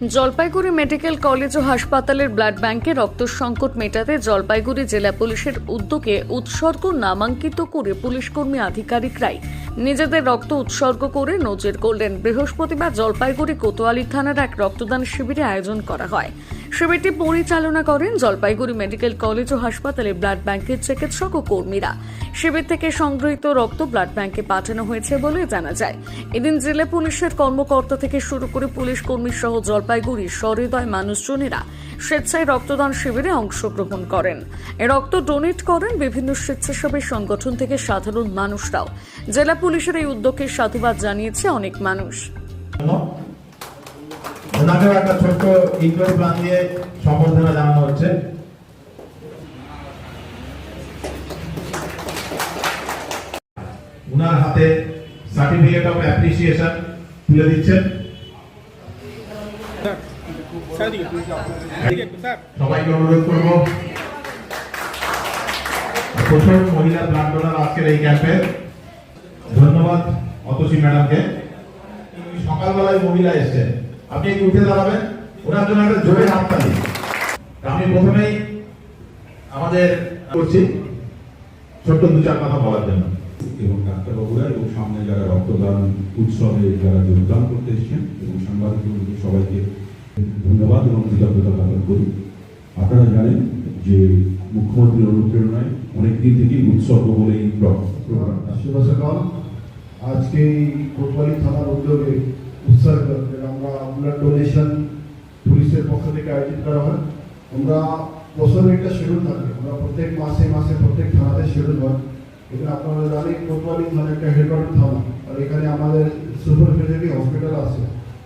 Jalpaiguri medical college ও হাসপাতালের blood ব্যাংকে রক্ত সংকট মেটাতে জলপাইগুড়ি জেলা পুলিশের উদ্যোগে উৎসর্গ নামাঙ্কিত করে পুলিশকর্মী আধিকারিকরাই নিজেদের রক্ত উৎসর্গ করে নজর করলেন। বৃহস্পতিবার জলপাইগুড়ি কোতোয়ালি থানার এক রক্তদান শিবিরে আয়োজন করা হয়। শিবিরটি পরিচালনা করেন জলপাইগুড়ি মেডিকেল কলেজ ও হাসপাতালে ব্লাড ব্যাংকের চিকিৎসক ও কর্মীরা। শিবির থেকে সংগৃহীত রক্ত ব্লাড ব্যাংকে পাঠানো হয়েছে বলে জানা যায়। এদিন জেলা পুলিশের কর্মকর্তা থেকে শুরু করে পুলিশ কর্মী সহ জলপাইগুড়ির সহৃদয় মানুষজনেরা স্বেচ্ছায় রক্তদান শিবিরে অংশগ্রহণ করেন। রক্ত ডোনেট করেন বিভিন্ন স্বেচ্ছাসেবী সংগঠন থেকে সাধারণ মানুষরাও। জেলা পুলিশের এই উদ্যোগকে সাধুবাদ জানিয়েছে অনেক মানুষ। ওনাকেও একটা ছোট্ট ইনডোর প্ল্যান দিয়ে সম্বর্ধনা জানানো হচ্ছে। উনার হাতে সার্টিফিকেট অফ অ্যাপ্রিসিয়েশন তুলে দিচ্ছেন। সবাইকে অনুরোধ করব। প্রথম মহিলা ব্লাড ডোনার আজকের এই ক্যাম্পে ধন্যবাদ অতসী ম্যাডামকে। সকালবেলায় মহিলা এসেছেন। আপনি একটু উঠে দাঁড়াবেন? ওনার জন্য একটা জোরে হাততালি আমি প্রথমেই আমাদের করছি ছোট্ট দু চার কথা বলার জন্য। এবং ডাক্তারবাবুরা এবং সামনে যারা রক্তদান উৎসবে যারা যোগদান করতে এসেছেন এবং সাংবাদিক সবাইকে ধন্যবাদ এবং কৃতজ্ঞতা জ্ঞাপন করি। আপনারা জানেন যে মুখ্যমন্ত্রীর অনুপ্রেরণায় অনেকদিন থেকেই উৎসর্গ বলে এই প্রোগ্রাম শুভ সকাল আজকে এই কোতোয়ালি থানার উদ্যোগে উৎসর্গ যেটা আমরা ব্লাড ডোনেশন পুলিশের পক্ষ থেকে আয়োজিত করা হয়। আমরা বছরের একটা শিডিউল থাকে। আমরা প্রত্যেক মাসে মাসে প্রত্যেক থানাতে শিডিউল হয়। এখানে আপনারা জানেন কোতোয়ালি থানা একটা হেডকোয়ার্টার থানা। আর এখানে আমাদের সুপার স্পেশালিটি হসপিটাল আছে।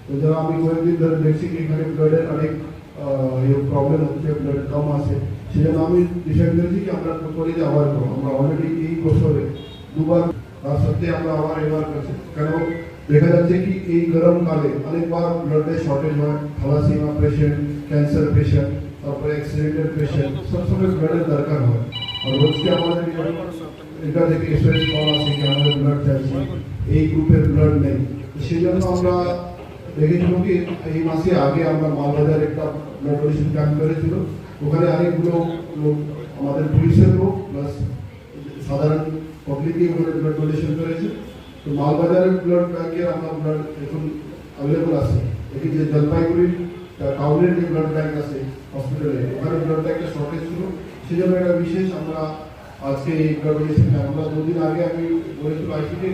তো যারা আমি কয়েকদিন ধরে দেখছি কি এখানে ব্লাডের অনেক প্রবলেম হচ্ছে ব্লাড কম আছে সেই জন্য আমি ডিসাইড করেছি কি আমরা কোতোয়ালিতে আবার করব। আমরা অলরেডি এই বছরে দুবার, তার সত্ত্বে আমরা আবার এবার করছি। কেন? দেখা যাচ্ছে কি এই গরমকালে অনেকবার ব্লাডের শর্টেজ হয় থ্যালাসিমা পেশেন্ট ক্যান্সার পেশেন্ট তারপরে অ্যাক্সিডেন্টের পেশেন্ট সবসময় ব্লাডের দরকার হয়। আর রোজকে আমাদের এটা থেকে এসএস কল আছে কি আমাদের ব্লাড চাইছে এই গ্রুপের ব্লাড নেই। সেই জন্য আমরা দেখেছিল কি, এই মাসে আগে আমরা মালবাজার একটা ব্লাড ডোনেশন ক্যাম্প করেছিল, ওখানে অনেকগুলো লোক, আমাদের পুলিশের লোক প্লাস সাধারণ পাবলিকই ওখানে ব্লাড ডোনেশন করেছে। তো মালবাজারের ব্লাড ব্যাংকের আমরা ব্লাড এখন অ্যাভেলেবল আছে। এটি যে জলপাইগুড়ির টাউনের যে ব্লাড ব্যাংক আছে হসপিটালে ওখানে ব্লাড ব্যাংকের শর্টেজ ছিল। সেই জন্য একটা বিশেষ আমরা আজকে এই ব্লাড ডোনেশন আমরা দুদিন আগে আমি বলেছিল আইসিটি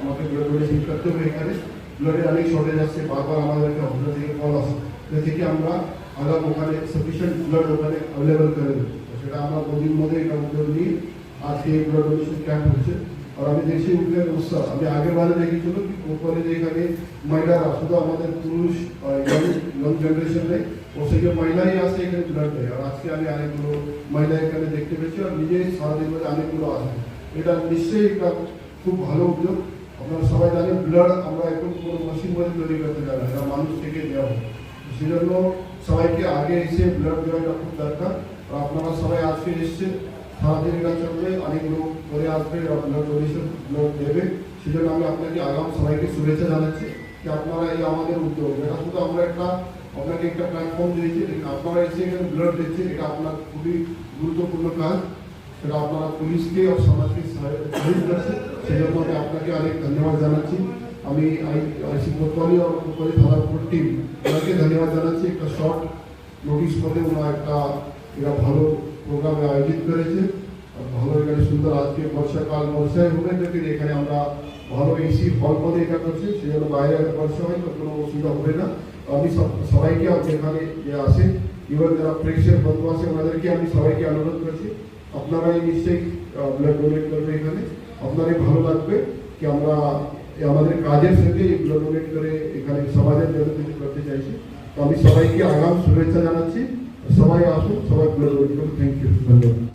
আমাকে ব্লাড ডোনেশন করতে হবে এখানে। ব্লাডের অনেক শর্টেজ আসছে বারবার আমাদেরকে হসপিটাল থেকে কল আসে। থেকে আমরা আগাম ওখানে সাফিসিয়েন্ট ব্লাড ওখানে অ্যাভেলেবল করে দেবো। সেটা আমরা দুদিন মধ্যে এটা উদ্যোগ নিয়ে আজকে এই ব্লাড ডোনেশন ক্যাম্প হচ্ছে। আর আমি দেখছি উঠলেন উৎসাহ আমি আগের বারে দেখেছিল কি কোপালে যে এখানে মহিলারা শুধু আমাদের পুরুষ ইয়ং জেনারেশন নেই ও থেকে মহিলাই আসে এখানে ব্লাড দেয় আর আজকে আমি অনেকগুলো মহিলা এখানে দেখতে পেয়েছি আর নিজেই সারাদিন মধ্যে অনেকগুলো আসে এটা নিশ্চয়ই একটা খুব ভালো উদ্যোগ আপনারা সবাই জানেন ব্লাড আমরা এখন কোনো মেশিন মধ্যে তৈরি করতে যাবে না এটা মানুষ থেকে দেওয়া হয় সেই জন্য সবাইকে আগে এসে ব্লাড দেওয়াটা খুব দরকার আর আপনারা সবাই আজকে এসছেন সারাদিন এটা চলবে অনেক লোক পরে আসবে ব্লাড ডোনেশন ব্লাড দেবে সেই জন্য আমি আপনাকে আগাম সবাইকে শুভেচ্ছা জানাচ্ছি যে আপনারা এই আমাদের উদ্যোগ। এটা শুধু আমরা একটা, আপনাকে একটা প্ল্যাটফর্ম দিয়েছি আপনারা এসে এখানে ব্লাড দিচ্ছেন, এটা আপনার খুবই গুরুত্বপূর্ণ কাজ। সেটা আপনারা পুলিশকে আর সমাজকে সাহায্য করছে সেই জন্য আমি আপনাকে অনেক ধন্যবাদ জানাচ্ছি। আমি আইসি কোতোয়ালি আর কোতোয়ালি থানার পুরো টিম ওনাকে ধন্যবাদ জানাচ্ছি। একটা শর্ট নোটিশ করে ওনারা একটা এরা ভালো প্রোগ্রামে আয়োজিত করেছে। ভালো এখানে সুন্দর আজকে বর্ষাকাল বর্ষায় হবে লেকিন এখানে আমরা ভালো এসি হল করে এটা করছি। সেই জন্য বাইরে বর্ষা হয় কোনো অসুবিধা হবে না। আমি সব- সবাইকে যেখানে যে আসে ইভেন যারা প্রেসের বন্ধু আছে, ওনাদেরকে আমি সবাইকে অনুরোধ করছি। আপনারাই নিশ্চয়ই ব্লাড ডোনেট করবে এখানে। আপনারই ভালো লাগবে কি আমরা আমাদের কাজের সাথে ব্লাড ডোনেট করে এখানে সমাজের জন্য কিছু করতে চাইছি। তো আমি সবাইকে আগাম শুভেচ্ছা জানাচ্ছি। সবাই আসুন সবাই ব্লাড ডোনেট করুন থ্যাংক ইউ ধন্যবাদ